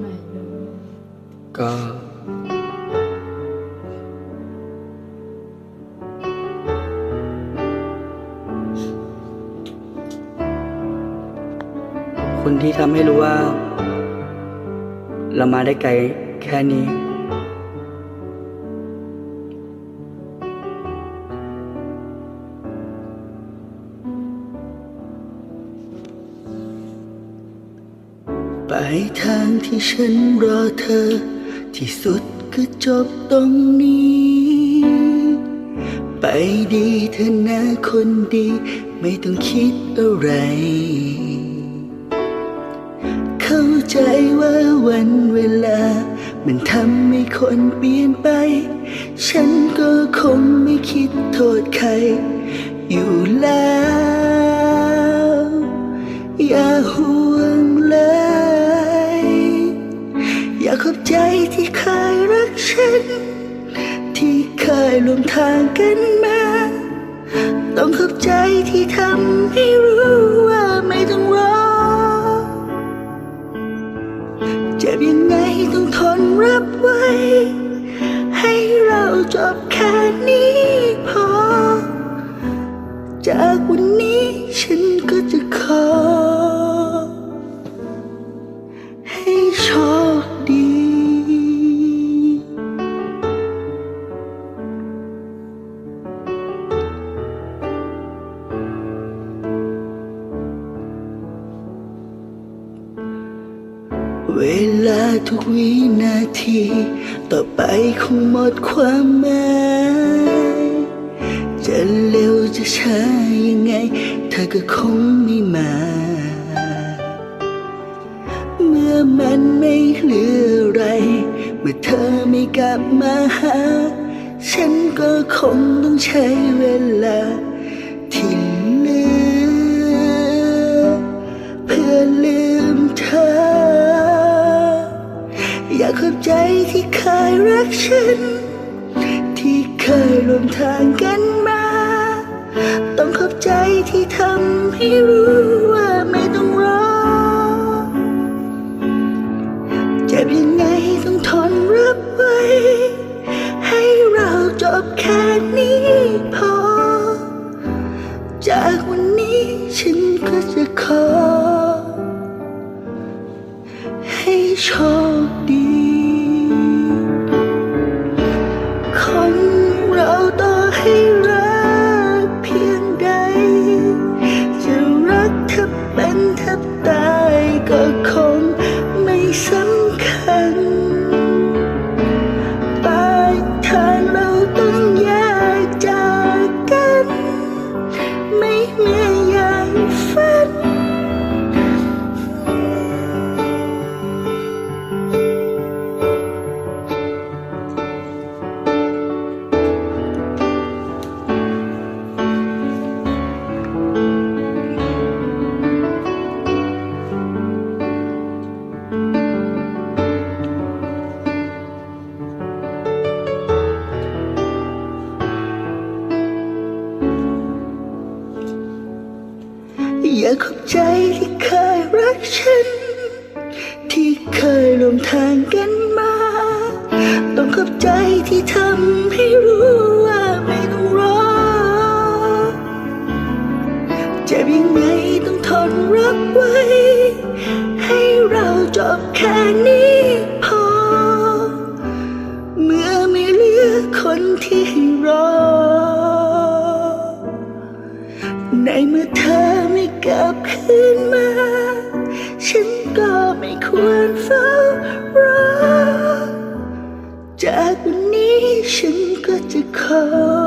ไม่รู้ ก็ คนที่ทำให้รู้ว่า เรามาได้ไกลแค่นี้ ไปทางที่ฉันรอเธอ ที่สุดก็จบตรงนี้ ไปดีเธอนะคนดี ไม่ต้องคิดอะไร เข้าใจว่าวันเวลา มันทำให้คนเปลี่ยนไป ฉันก็คงไม่คิดโทษใคร อยู่แล้ว กขอบใจที่เคยรักฉัน ที่เคยร่วมทางกันมา ต้องขอบใจที่ทำให้รู้ว่าไม่ต้องรอ เจ็บยังไงต้องทนรับไว้ ให้เราจบแค่นี้พอ จากวันนี้ฉันก็จะขอ เวลาทุกวินาที ต่อไปคงหมดความหมายจะเร็วจะช้ายังไงเธอก็คงไม่มา เมื่อมันไม่เหลืออะไร เมื่อเธอไม่กลับมาหา ฉันก็คงต้องใช้เวลา ที่เคยรักฉัน ที่เคยร่วมทางกันมา ต้องขอบใจที่ทำให้รู้ว่าไม่ต้องรอเจ็บยังไงต้องทนรับไว้ ให้เราจบแค่นี้พอ จากวันนี้ฉันก็จะขอ ให้โชคดี ค อขอบใจที่เคยรักฉัน ที่เคยร่วมทางกันมา ต้องขอบใจที่ทำให้รู้ว่าไม่ต้องรอเจ็บยังไงต้องทนรับไว้ ให้เราจบแค่นี้ คืนมา ฉันก็ไม่ควรเฝ้ารอ จากวันนี้ฉันก็จะขอ